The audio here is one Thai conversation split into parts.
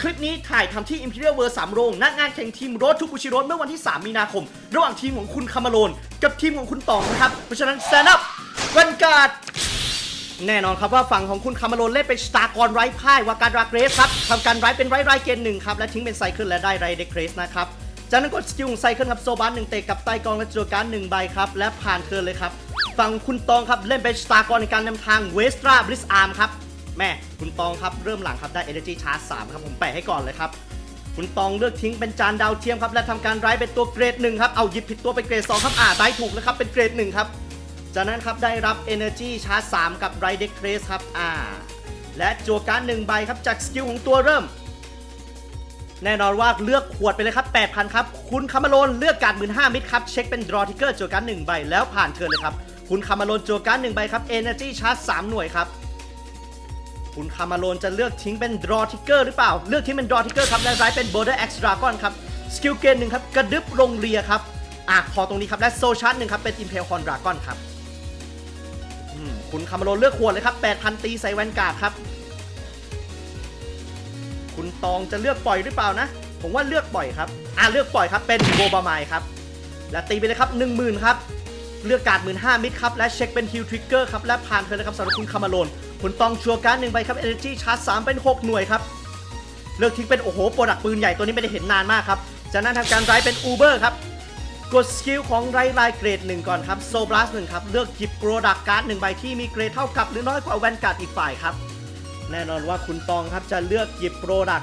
คลิปนี้ถ่ายทำที่ Imperial World 3โรงณงานแข่งทีมโร d ทูบูชิโรเมื่อวันที่ 3 มีนาคม ระหว่างทีมของคุณคามาโลน กับทีมของคุณตองนะครับ เพราะฉะนั้น stand up วันการ์ดแน่นอนครับว่าฝั่งของคุณคามาโลนเล่นเป็นสตาร์กรไร้พ่ายวาการดราเกรสครับทำการไร้เป็นไร้ไร้เกณฑ์หนึ่งครับและทิ้งเป็นไซเคิลและได้ไรเดกเรสนะครับจากนั้นกดสกิลของไซเคิลครับโซบัสหนึ่งเตะกับใต้กองและจัวการหนึ่งใบครับและผ่านเทิร์นเลยครับฝั่งคุณตองครับเล่นเป็นสตาร์กรในการนำทางเวสตราบลิสอาร์มครับ แม่คุณตองครับเริ่มหลังครับได้ Energy Charge 3ครับผมแปะให้ก่อนเลยครับคุณตองเลือกทิ้งเป็นจานดาวเทียมครับและทำการไร้เป็นตัวเกรดหนึ่งครับเอาหยิบผิดตัวเป็นเกรดสองครับอ่าได้ถูกแล้วครับเป็นเกรดหนึ่งครับจากนั้นครับได้รับ Energy Charge 3 กับ r i d e c r a c e ครับอ่าและจัวการ์ดหนึ่งใบครับจากสกิลของตัวเริ่ม แน่นอนว่าเลือกขวดไปเลยครับ 8,000 ครับ คุณคามาโลนเลือกการ์ด15,000มิตรครับ เช็คเป็น draw ticker จั่วการ์ดหนึ่งใบแล้วผ่านเทิร์นเลยครับ คุณคามาโลนจัวการ์ดหนึ่งใบครับ Energy Charge 3 หน่วยครับ คุณคามาโลนจะเลือกทิ้งเป็น draw ticker หรือเปล่า เลือกทิ้งเป็น draw ticker ครับและร้ายเป็น border x dragon ครับ สกิลเกนหนึ่งครับ กระดึบลงเรียครับ อะ พอตรงนี้ครับ และโซชาร์หนึ่งครับ เป็น impale horn dragon ครับอืมคุณคามาโลนเลือกขวดเลยครับ 8,000 ตีใส่แวนการ์ดครับ คุณตองจะเลือกปล่อยหรือเปล่านะ ผมว่าเลือกปล่อยครับ อ่าเลือกปล่อยครับ เป็นโบบามายครับ และตีไปเลยครับ 10,000ครับ เลือกการ์ด15,000มิตรครับ และเช็คเป็นฮิลทริกเกอร์ครับ และผ่านเธอนะครับสำหรับคุณคามาโลน คุณตองชัวร์การ์ดหนึ่งใบครับ Energy Charge 3 เป็น 6 หน่วยครับ เลือกทิ้งเป็น โอ้โหโปรดักปืนใหญ่ตัวนี้ไม่ได้เห็นนานมากครับ จากนั้นทำการไรเป็นอูเบอร์ครับ กดสกิลของไรไลน์เกรดหนึ่งก่อนครับโซบลัสหนึ่งครับ เลือกหยิบโปรดักการ์ดหนึ่งใบที่มีเกรดเท่ากับหรือน้อยกว่าแวนการ์ดอีกฝ่ายครับ แน่นอนว่าคุณตองครับจะเลือกหยิบโปรดัก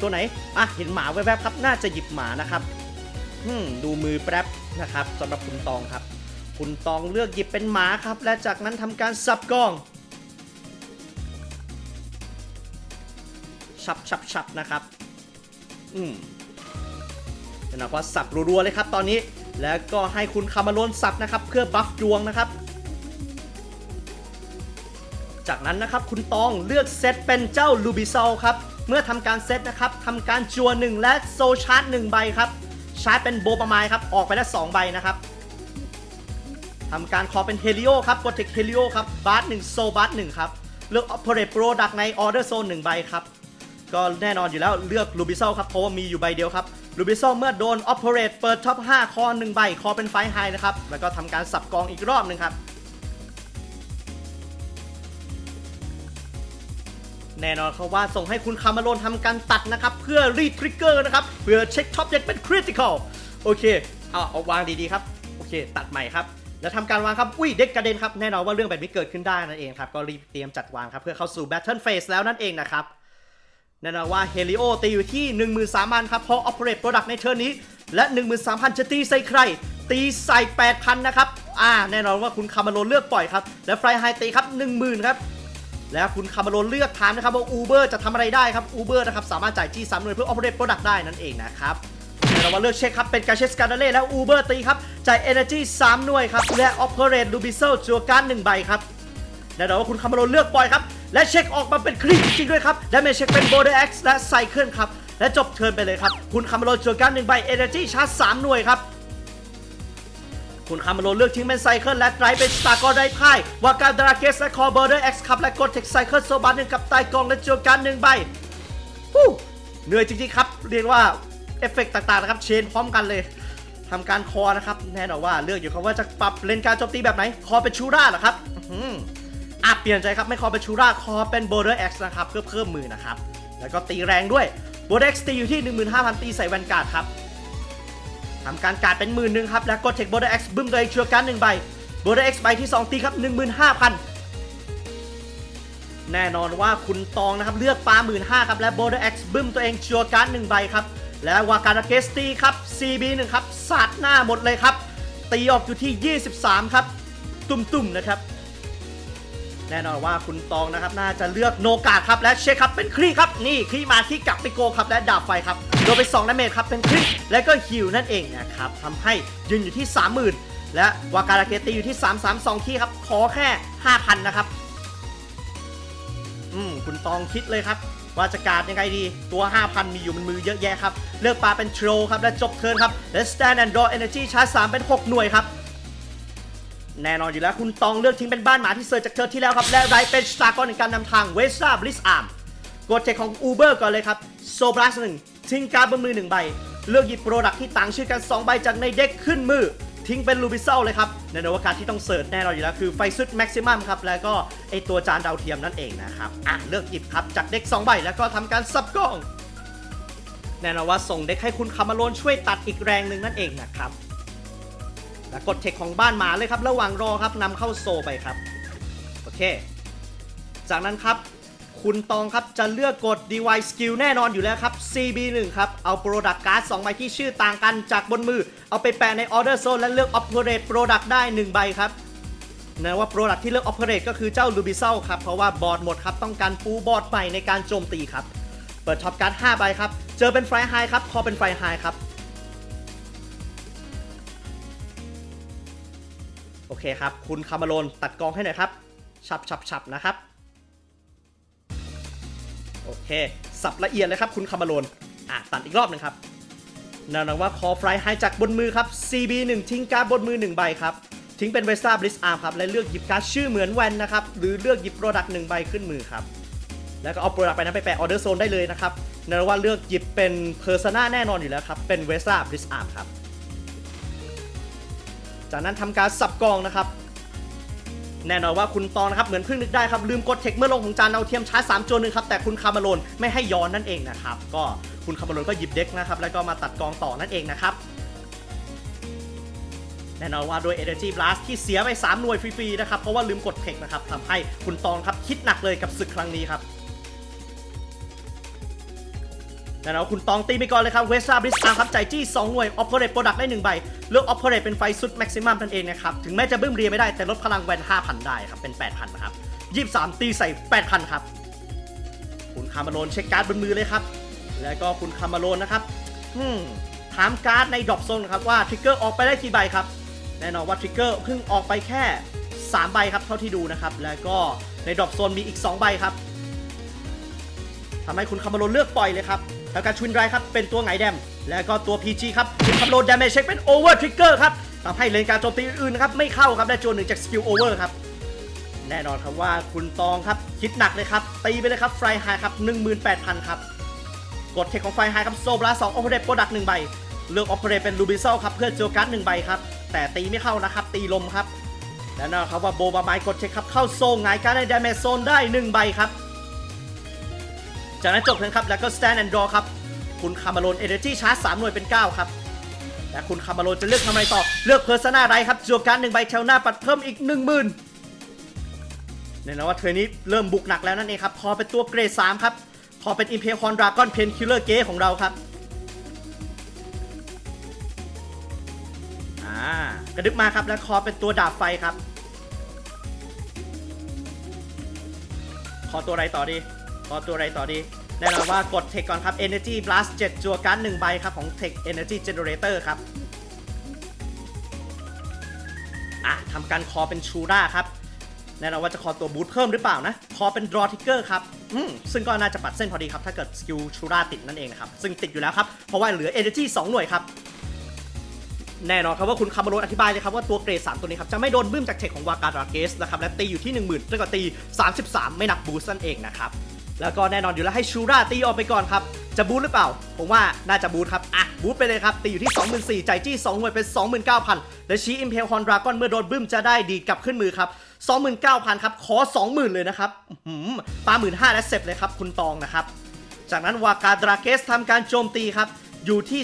ตัวไหน อะ เห็นหมาแวบๆครับ น่าจะหยิบหมานะครับอืมดูมือแป๊บนะครับสำหรับคุณตองครับ คุณตองเลือกหยิบเป็นหมาครับ และจากนั้นทำการสับกล้อง ชับชับชับนะครับ อืมนะว่าสับรัวๆเลยครับตอนนี้ แล้วก็ให้คุณคามาโลนสับนะครับ เพื่อบัฟดวงนะครับ จากนั้นนะครับคุณตองเลือกเซตเป็นเจ้าลูบิซอลครับ เมื่อทำการเซตนะครับทำการจัวหนึ่งและโซชาร์จหนึ่งใบครับชาร์จเป็นโบปามายครับ ออกไปแล้วสองใบนะครับทำการคอเป็นเฮลิโอครับโปรเทคเฮลิโอครับบาร์หนึ่งโซบาร์หนึ่งครับ เลือก Operate Product ใน Order Zone หนึ่งใบครับ ก็แน่นอนอยู่แล้วเลือกลูบิ s ซลครับเพราะว่ามีอยู่ใบเดียวครับลูบิ s ซลเมื่อโดน Operate เปิดท็อป 5 คอ 1 ใบ คอเป็นไฟไฮนะครับ แล้วก็ทำการสับกองอีกรอบหนึ่งครับ แน่นอนครับว่าส่งให้คุณคามาโลนทำการตัดนะครับ เพื่อรีทริกเกอร์นะครับ เพื่อเช็คท็อปเจ็ดเป็นคริติคอลโอเค เอาเอาวางดีๆครับ โอเค ตัดใหม่ครับแล้วทำการวางครับ อุ้ยเด็กกระเด็นครับ แน่นอนว่าเรื่องแบบนี้เกิดขึ้นได้นั่นเองครับ ก็รีบเตรียมจัดวางครับ เพื่อเข้าสู่ Battle Phase แล้วนั่นเองนะครับ แน่นอนว่าเฮลิโอตีอยู่ที่ 13,000 ครับเพราะ Operate Product ในเทิร์นนี้ และ 13,000 จะตีใส่ใคร ตีใส่ 8,000 นะครับ อ่า แน่นอนว่าคุณคามาโลเลือกปล่อยครับ และไฟไฮตีครับ 10,000 ครับ แล้วคุณคามาโลเลือกถามนะครับว่า Uber จะทำอะไรได้ครับ Uber นะครับสามารถจ่ายจี้3หน่วยเพื่อ Operate Product ได้นั่นเองนะครับแน่นอนว่าเลือกเช็คครับ เป็นกาเชสการ์เล่แล้ว Uber ตีครับจ่าย Energy 3หน่วยครับและ Operate Lubisoul จัวการ์ด1ใบครับ แน่นอนว่าคุณคามาโลเลือกปล่อยครับ และเช็คออกมาเป็นคลิกจริงด้วยครับ และเมเช็คเป็น Border X และไซเคิลครับ และจบเทิร์นไปเลยครับ คุณคามาโลจัวการ์ดหนึ่งใบ Energy ชาร์จ3หน่วยครับคุณคามาโลเลือกทิ้งเป็นไซเคิลและไตรเป็นสตาร์กอได้พ่ายวาการดราเกสและคอเบอร์เดอร์เอ็กซ์ครับและกดเทคไซเคิลโซบันหนึ่งกับไตกองและจัวการ์ดหนึ่งใบฮู้เหนื่อยจริงๆครับ เรียกว่าเอฟเฟกต์ต่างๆนะครับเชนพร้อมกันเลยทำการคอนะครับ แน่นอนว่าเลือกอยู่ครับว่าจะปรับเลนการโจมตีแบบไหน คอเป็นชูราเหรอครับ อะเปลี่ยนใจครับ ไม่คอเป็นชูราคอเป็นโบเดอร์เอ็กซ์นะครับเพื่อเพิ่มมือนะครับ แล้วก็ตีแรงด้วยโบเดอร์เอ็กซ์ตีอยู่ที่ 15,000 ตีใส่แวนการ์ดครับทำการการ์ดเป็นหมื่นหนึ่งครับ แล้วก็เทคโบเดอร์เอ็กซ์บึ้มตัวเองชัวร์การ์ดหนึ่งใบโบเดอร์เอ็กซ์ใบที่ 2 ตีครับ 15,000 แน่นอนว่าคุณตองนะครับเลือกปลาหมื่นห้าครับและโบเดอร์เอ็กซ์บึ้มตัวเองชัวร์การ์ดหนึ่งใบครับและวาการาเกสตีครับ CB 1 ครับสาดหน้าหมดเลยครับตีออกอยู่ที่ 23 ครับ ตุ่มๆนะครับ แน่นอนว่าคุณตองนะครับน่าจะเลือกโนกาครับและเชคครับเป็นครีครับนี่ครีมาที่กลับไปโกครับและดาบไฟครับโดนไป2ดาเมจครับเป็นครีและก็ฮิวนั่นเองนะครับทำให้ยืนอยู่ที่ 30,000 และวาการาเกตีอยู่ที่ 332 ที่ครับขอแค่ 5,000 นะครับอืมคุณตองคิดเลยครับว่าจะการยังไงดี ตัว 5,000 มีอยู่มันมือเยอะแยะครับ เลือกปลาเป็นโทรครับ และจบเทิร์นครับ และ stand and draw energy ชาร์จ3เป็น 6 หน่วยครับ แน่นอนอยู่แล้วคุณตองเลือกทิ้งเป็นบ้านหมาที่เซิร์ชจากเธอที่แล้วครับ และไรเป็นสตาร์กอนในการนำทางเวสต์บลิสอาร์มกดเทคของ Uber ก่อนเลยครับโซบลัสหนึ่งทิ้งการ์ดบนมือหนึ่งใบ เลือกหยิบโปรดักที่ต่างชื่อกัน2ใบจากในเด็กขึ้นมือ ทิ้งเป็นลูบิเซลเลยครับในนวัตการที่ต้องเสิร์ชแน่นอนอยู่แล้วคือไฟซุดแม็กซิมัมครับแล้วก็ไอตัวจานดาวเทียมนั่นเองนะครับอะเลือกหยิบครับจากเด็ก2ใบแล้วก็ทำการสับกล้องแน่นอนว่าส่งเด็กให้คุณคามาโลนช่วยตัดอีกแรงหนึ่งนั่นเองนะครับ แล้วกดเทคของบ้านหมาเลยครับ ระหว่างรอครับนำเข้าโซไปครับ โอเค จากนั้นครับ คุณตองครับจะเลือกกด device skill แน่นอนอยู่แล้วครับ CB1 ครับ เอา product card 2ใบที่ชื่อต่างกันจากบนมือ เอาไปแปะใน order zone และเลือก operate product ได้ 1 ใบครับนะว่า product ที่เลือก operate ก็คือเจ้า Lubisal ครับ เพราะว่าบอร์ดหมดครับ ต้องการปูบอร์ดใหม่ในการโจมตีครับ เปิดท็อปการ์ด5ใบครับ เจอเป็นไฟไฮครับ คอเป็นไฟไฮครับ โอเคครับ คุณคามาโลนตัดกองให้หน่อยครับ ฉับฉับฉับนะครับ โอเค สับละเอียดเลยครับ คุณคามาโลนอะตัดอีกรอบหนึ่งครับนั่นว่าคอฟลายไฮจากบนมือครับ CB 1 ทิ้งการ์ดบนมือ 1 ใบครับ ทิ้งเป็นเวสต้าบลิสอาร์มครับ และเลือกหยิบการ์ดชื่อเหมือนแวนนะครับ หรือเลือกหยิบโปรดักต์หนึ่งใบขึ้นมือครับ แล้วก็เอาโปรดักต์ไปนั้นไปแปะออเดอร์โซนได้เลยนะครับนั่นว่าเลือกหยิบเป็นเพอร์ซนาแน่นอนอยู่แล้วครับ เป็นเวสต้าบลิสอาร์มครับ จากนั้นทำการสับกองนะครับ แน่นอนว่าคุณตองนะครับเหมือนเพิ่งนึกได้ครับลืมกดเทคเมื่อลงของจานเอาเทียมชาร์จ3โจนหนึ่งครับแต่คุณคาร์มาโลนไม่ให้ย้อนนั่นเองนะครับก็คุณคาร์มาโลนก็หยิบเด็กนะครับแล้วก็มาตัดกองต่อนั่นเองนะครับแน่นอนว่าโดย Energy Blast ที่เสียไป 3 หน่วยฟรีๆนะครับ เพราะว่าลืมกดเทคนะครับทำให้คุณตองครับคิดหนักเลยกับศึกครั้งนี้ครับ แน่นอนว่าคุณตองตีไปก่อนเลยครับเวสต์บริสอาครับใจจี้2หน่วยออ p เ r เรตโปรดักต์ได้ 1 ใบ เลือกออ p เ r เรตเป็นไฟสุดแม็กซิมัมนั่นเองนะครับ ถึงแม้จะบึ้มเรียไม่ได้แต่ลดพลังแวน 5,000 ได้ครับ เป็น 8,000 นะครับ23ตีใส่ 8,000 ครับ คุณคาร์มาโลนเช็คการ์ดบนมือเลยครับ แล้วก็คุณคาร์มาโลนนะครับอืมถามการ์ดในดรอปโซนครับว่าทริกเกอร์ออกไปได้กี่ใบครับแน่นอนว่าทริกเกอร์เพิ่งออกไปแค่ 3 ใบครับเท่าที่ดูนะครับแล้วก็ในดรอปโซนมีอีก 2 ใบครับทำให้คุณคามาโลนเลือกปล่อยเลยครับ ทำการชวินไรครับเป็นตัวไงแดม แล้วก็ตัว PG ครับคุณคามาโลนดาเมจเช็คเป็นโอเวอร์ทริกเกอร์ครับทำให้เลนการโจมตีอื่นๆครับไม่เข้าครับได้โจนหนึ่งจากสกิลโอเวอร์ครับแน่นอนครับว่าคุณตองครับคิดหนักเลยครับ ตีไปเลยครับไฟไฮครับ 18,000 ครับ กดเทคของไฟไฮครับโซบลาสองโอเปเรตโปรดักต์หนึ่งใบ เลือกออเปเรตเป็นลูบิเซลครับ เพื่อโจการ์ดหนึ่งใบครับ แต่ตีไม่เข้านะครับ ตีลมครับ แน่นอนครับว่าโบบาไมกดเช็คครับเข้าโซงหงการ์ดในดาเมจโซนได้หนึ่งใบครับ จากนั้นจบเทิร์นครับแล้วก็ stand and draw ครับ คุณคามาโลน energy charge 3หน่วยเป็น 9 ครับและคุณคามาโลนจะเลือกทำอะไรต่อ เลือกเพอร์ซนาไรครับจัวการ์ดหนึ่งใบแถวหน้าปัดเพิ่มอีก 1 0,000แน่นอนว่าเทอร์นี้เริ่มบุกหนักแล้วนั่นเองครับ พอเป็นตัวเกรด3ครับ พอเป็น i m p e r i o n Dragon Pen Killer Gate ของเราครับอ่ากระดึบมาครับแล้วคอเป็นตัวดาบไฟครับ คอตัวอะไรต่อดี คอตัวอะไรต่อดีแน่นอนว่ากดเทคก่อนครับ Energy Blast 7 จัวการ์ด1ใบครับ ของ Tech Energy Generator ครับ อะทำการคอเป็นชูราครับ แน่นอนว่าจะคอตัวบูทเพิ่มหรือเปล่านะ คอเป็น Draw Trigger ครับ อืม ซึ่งก็น่าจะปัดเส้นพอดีครับ ถ้าเกิดสกิลชูราติดนั่นเองนะครับ ซึ่งติดอยู่แล้วครับ เพราะว่าเหลือ Energy 2 หน่วยครับ แน่นอนครับว่าคุณคาร์มาโลนอธิบายเลยครับว่าตัวเกรด 3 ตัวนี้ครับจะไม่โดนบึ้มจากเทคของวากาดราเกสนะครับ และตีอยู่ที่ 10,000แล้วก็ตี 33 ไม่นับบูสต์นั่นเองนะครับ แล้วก็แน่นอนอยู่แล้วให้ชูราตีออกไปก่อนครับ จะบูทหรือเปล่า ผมว่าน่าจะบูทครับ อะ บูทไปเลยครับ ตีอยู่ที่ 24,000ใจจี้2หน่วยเป็น 29,000 และชี้อิมเพลฮอนดราก้อนเมื่อโดนบึ้มจะได้ดีดกลับขึ้นมือครับ29,000 ครับ ขอ 20,000 เลยนะครับหือปาหมื่นห้าและเสร็จเลยครับ คุณตองนะครับ จากนั้นวากาดราเกสทำการโจมตีครับ อยู่ที่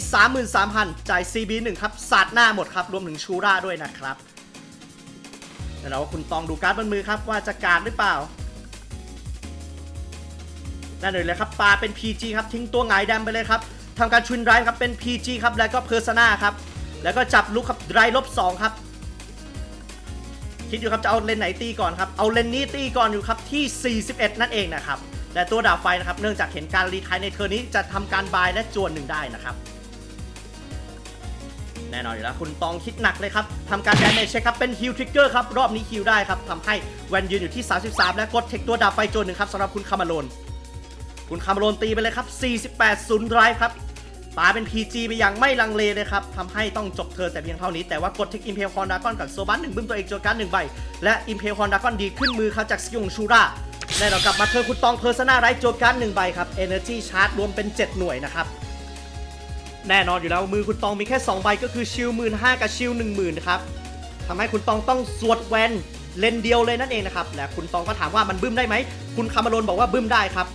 33,000 จ่าย CB 1 ครับสาดหน้าหมดครับ รวมถึงชูราด้วยนะครับแล้วเราคุณตองดูการ์ดบนมือครับว่าจะการดหรือเปล่า นั่นเลยเลยครับปาเป็น PG ครับทิ้งตัวหงายแดมไปเลยครับทำการชุนไรครับเป็น PG ครับแล้วก็เพอร์ซนาครับแล้วก็จับลุกครับไรลบ2ครับคิดอยู่ครับจะเอาเลนไหนตีก่อนครับเอาเลนนี้ตีก่อนอยู่ครับที่ 41 นั่นเองนะครับและตัวดาบไฟนะครับเนื่องจากเห็นการรีไทยในเทอร์นี้จะทำการบายและจวนหนึ่งได้นะครับแน่นอนอยู่แล้วคุณตองคิดหนักเลยครับทำการแดเมจเช็คครับเป็นฮิลทริกเกอร์ครับรอบนี้ฮิลได้ครับทำให้แวนยืนอยู่ที่ 33 และกดเทคตัวดาบไฟจวนหนึ่งครับสำหรับคุณคามาโลน คุณคาร์มาโลนตีไปเลยครับ 48ศูนย์ไรครับปาเป็น PG ไปอย่างไม่ลังเลเลยครับทำให้ต้องจบเธอแต่เพียงเท่านี้ แต่ว่ากดเทคอิมเพลคอนดากอนกับโซบันหนึ่งบึ้มตัวเองโจการ์ดหนึ่งใบ และอิมเพลคอนดากอนดีขึ้นมือครับจากสกิลของชูราแน่นอนกลับมาเธอคุณตองเพอร์ซนาไรโจการ์ดหนึ่งใบครับ Energy Charge รวมเป็น 7 หน่วยนะครับแน่นอนอยู่แล้วมือคุณตองมีแค่ 2 ใบก็คือชิลหมื่นห้ากับชิลหนึ่งหมื่นครับทำให้คุณตองต้องสวดแวนเลนเดียวเลยนั่นเองนะครับและคุณตองก็ถามว่ามันบึ้มได้ไหมคุณคามาโรนบอกว่าบึ้มได้ครับ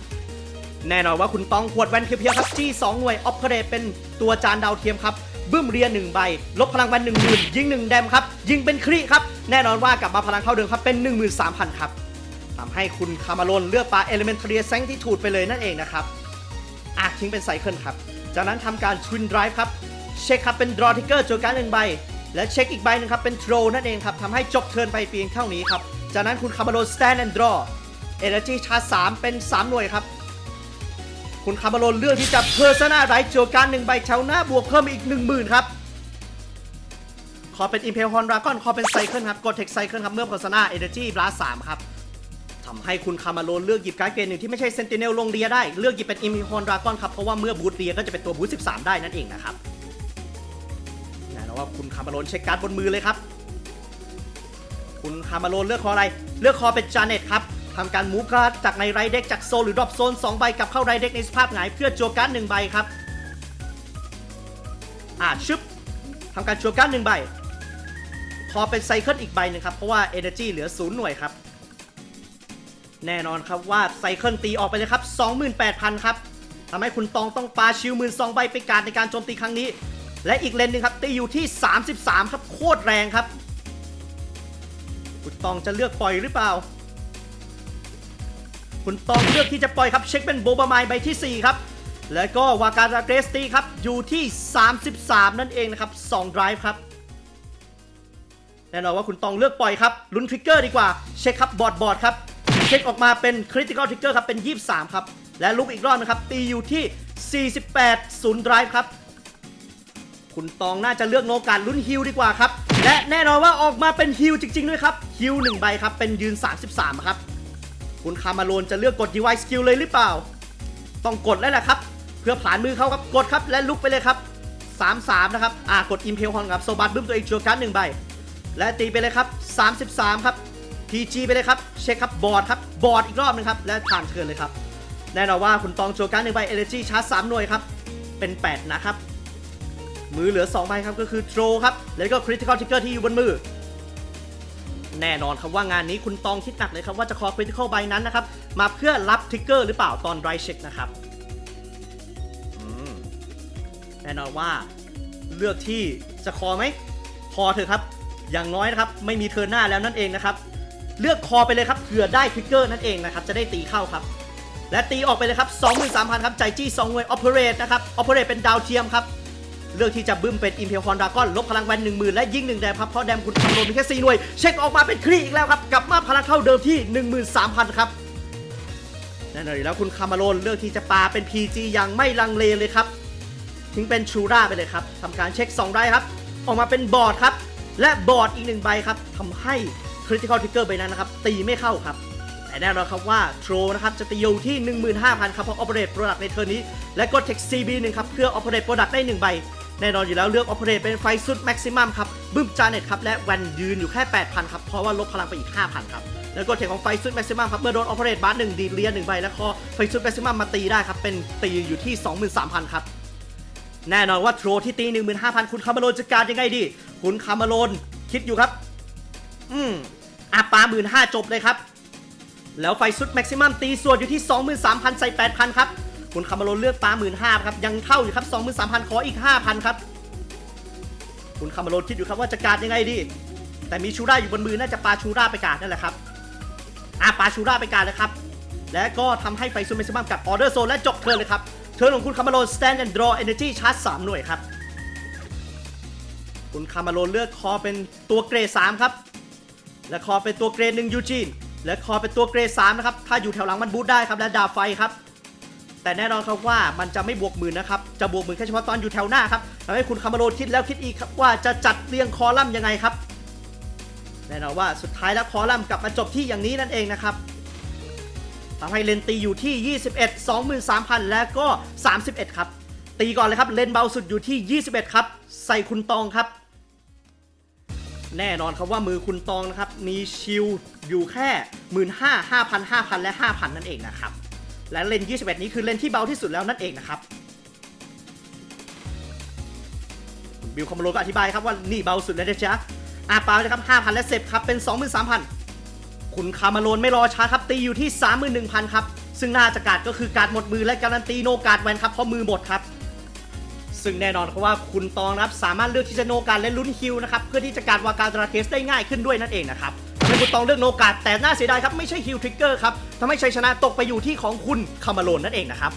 แน่นอนว่าคุณตองขวดแวนเพียวๆครับจี้2หน่วยออฟเ r เ t เป็นตัวจานดาวเทียมครับบึ้มเรียนหนึ่งใบ ลบพลังแวนหนึ่งหมื่นยิงหนึ่งแดมครับ ยิงเป็นครีครับ แน่นอนว่ากลับมาพลังเข้าเดิมครับเป็น 13,000 ครับทำให้คุณคามาโรนเลือกปลาเอลิเมนทรีแซงที่ถูดไปเลยนั่นเองนะครับอาทิ้งเป็นไซเคิลครับ จากนั้นทำการทวินไดรฟ์ครับ เช็คครับเป็นดรอทิกเกอร์โจการหนึ่งใบ และเช็คอีกใบหนึ่งครับเป็นโทรนั่นเองครับทำให้จบเทิร์นไปเพียงเท่านี้ครับ จากนั้นคุณคามาโรสแตนแอนด์ดรอเอเนจีชาร์จ3เป็น 3 หน่วยครับ คุณคามาโรเลือกที่จะเพอร์ซนาไรโจการ์หนึ่งใบแถวหน้าบวกเพิ่มอีก 10,000 ครับ ขอเป็นอิมเพลฮอนราก้อนขอเป็นไซเคิลครับกดเทคไซเคิลครับ เมื่อเพอร์ซนาเอเนจีบลาสามครับทำให้คุณคามาโลนเลือกหยิบการ์ดเกรดหนึ่งที่ไม่ใช่เซนติเนลลงเรียได้ เลือกหยิบเป็นอิมเพิฮอนราก้อนครับเพราะว่าเมื่อบูทเรียก็จะเป็นตัวบูท13 ได้นั่นเองนะครับแน่นอนว่าคุณคามาโลนเช็คการ์ดบนมือเลยครับ คุณคามาโลนเลือกคออะไร เลือกคอเป็นจาเน็ตครับ ทำการมูฟการ์ดจากในไรเด็กจากโซนหรือดรอปโซน2ใบกลับเข้าไรเด็กในสภาพหงายเพื่อจัวการ์ดหนึ่งใบครับ อ่าชึบทำการจัวการ์ดหนึ่งใบ พอเป็นไซเคิลอีกใบหนึงครับ เพราะว่า Energy เหลือศูนย์หน่วยครับ แน่นอนครับว่าไซเคิลตีออกไปเลยครับ 28,000 ครับทำให้คุณตองต้องปาชิลหมื่นสองใบไปการในการโจมตีครั้งนี้ และอีกเลนหนึ่งครับตีอยู่ที่ 33 ครับโคตรแรงครับ คุณตองจะเลือกปล่อยหรือเปล่า คุณตองเลือกที่จะปล่อยครับเช็คเป็นโบบามายใบที่ 4 ครับ แล้วก็วาการาเกรสตีครับ อยู่ที่ 33 นั่นเองนะครับ2 drive ครับ แน่นอนว่าคุณตองเลือกปล่อยครับ ลุ้นทริกเกอร์ดีกว่า เช็คครับบอดบอดครับ เช็คออกมาเป็นคริติคอลทริกเกอร์ครับเป็น 23 ครับ และลุกอีกรอบนะครับ ตีอยู่ที่ 48ศูนย์ไดรฟ์ครับ คุณตองน่าจะเลือกโนการลุ้นฮิลดีกว่าครับ และแน่นอนว่าออกมาเป็นฮิลจริง ๆ ด้วยครับฮิล1ใบครับเป็นยืน 33 ครับ คุณคามาโลนจะเลือกกด DY skill เลยหรือเปล่า ต้องกดแล้วแหละครับ เพื่อผ่านมือเขาครับ กดครับและลุกไปเลยครับ 33 นะครับ อ่ากด Impel Horn ครับโซบัตบึ้มตัวเองจัวการ์ดหนึ่งใบ และตีไปเลยครับ 33 ครับ PG ไปเลยครับ เช็คครับบอร์ดครับบอร์ดอีกรอบหนึงครับ และผ่านเทิร์นเลยครับ แน่นอนว่าคุณตองโจการ์ดหนึ่งใบ Energy ชาร์จ3หน่วยครับ เป็น 8 นะครับ มือเหลือ2ใบครับก็คือโ r ครับ แล้วก็ Critical Trigger ที่อยู่บนมือ แน่นอนครับว่างานนี้คุณตองคิดหนักเลยครับว่าจะคอ Critical ใบนั้นนะครับมาเพื่อรับทริกเกอร์หรือเปล่าตอน Dry Check นะครับอืมแน่นอนว่าเลือกที่จะคอไหมคอเถอะครับ อย่างน้อยนะครับไม่มีเทิร์นหน้าแล้วนั่นเองนะครับ เลือกคอไปเลยครับเผื่อได้ทริกเกอร์นั่นเองนะครับจะได้ตีเข้าครับ และตีออกไปเลยครับ23,000ครับใจจี้2หน่วย Operate นะครับ Operate เป็นดาวเทียมครับ เลือกที่จะบึ้มเป็น Impel Horn Dragon ลบพลังแวน10,000และยิง1แดมครับเพราะแดมคุณทำโดนมีแค่4หน่วย เช็คออกมาเป็นครีอีกแล้วครับกลับมาพลังเข้าเดิมที่13,000ครับแน่นอนแล้วคุณคามาโรนเลือกที่จะปาเป็น PG อย่างไม่ลังเลเลยครับทิ้งเป็นชูราไปเลยครับทำการเช็ค2ได้ครับ ออกมาเป็นบอร์ดครับ และบอร์ดอีกหนึ่งใบครับทำให้ Critical Trigger ใบนั้นนะครับตีไม่เข้าครับ แต่แน่นอนครับว่าโทรนะครับจะตีอยู่ที่ 15,000 ครับเพราะ Operate Product ในเทอร์นี้ และกด Text CB 1ครับเพื่อ Operate Product ได้1ใบ แน่นอนอยู่แล้วเลือก Operate เป็นไฟสุด Maximum ครับบึ้มจานเน็ตครับและแวนยืนอยู่แค่ 8,000ครับเพราะว่าลบพลังไปอีก 5,000ครับแล้วก็เทคของไฟสุด Maximum ครับเมื่อโดน Operate บาร์หนึ่งดีเลียหนึ่งใบและคอไฟสุด Maximum มมาตีได้ครับเป็นตีอยู่ที่ 23,000ครับแน่นอนว่าโทรที่ตี 15,000 คุณคาร์มาโลนจะการยังไงดี คุณคาร์มาโลนคิดอยู่ครับ อืมอาปาหมื่นห้าจบเลยครับ แล้วไฟสุดแม็กซิมัมตีส่วนอยู่ที่ 23,000ใส่8,000 ครับ คุณคามาโลนเลือกปลาหมื่นห้าครับยังเท่าอยู่ครับ23,000ขออีก5,000ครับ คุณคามาโลนคิดอยู่ครับว่าจะการยังไงดี แต่มีชูราอยู่บนมือน่าจะปลาชูราไปการนั่นแหละครับอาปลาชูราไปการเลยครับ และก็ทำให้ไฟซูเมซิมัมกับออเดอร์โซนและจบเทิร์นเลยครับเทิร์นของคุณคามาโลน stand and draw energy charge 3หน่วยครับคุณคามาโลนเลือกคอเป็นตัวเกรด3ครับและคอเป็นตัวเกรดหนึ่งยูจีนและคอเป็นตัวเกรด3นะครับถ้าอยู่แถวหลังมันบูทได้ครับและดาบไฟครับ แต่แน่นอนครับว่ามันจะไม่บวกหมื่นนะครับ จะบวกหมื่นแค่เฉพาะตอนอยู่แถวหน้าครับทำให้คุณคามาโลนคิดแล้วคิดอีกครับว่าจะจัดเรียงคอลัมน์ยังไงครับ แน่นอนว่าสุดท้ายแล้วคอลัมน์กลับมาจบที่อย่างนี้นั่นเองนะครับทำให้เลนตีอยู่ที่ 21 23,000 และก็ 31 ครับ ตีก่อนเลยครับ เลนเบาสุดอยู่ที่ 21 ครับ ใส่คุณตองครับ แน่นอนครับว่ามือคุณตองนะครับ มีชิลอยู่แค่ 1 5 0 0 0 5,000 5,000 และ 5,000 นั่นเองนะครับ และเลน21 นี้คือเลนที่เบาที่สุดแล้วนั่นเองนะครับ บิลคอมโบโลก็อธิบายครับว่านี่เบาสุดแล้วนะจ๊ะอาปาเลยครับ5,000 และเซฟครับเป็น 23,000 คุณคามาโลนไม่รอช้าครับตีอยู่ที่ 31,000 ครับ ซึ่งหน่าจะการดก็คือการหมดมือและการันตีโนการ์ดแวนครับเพราะมือหมดครับ ซึ่งแน่นอนครับว่าคุณตองนะครับสามารถเลือกที่จะโนการดและลุ้นฮิวนะครับเพื่อที่จะการวาการตราเทสได้ง่ายขึ้นด้วยนั่นเองนะครับให้คุณตองเลือกโนการดแต่น่าเสียดายครับไม่ใช่ฮิวทริกเกอร์ครับ ทำให้ชัยชนะตกไปอยู่ที่ของคุณคามาโลนนั่นเองนะครับ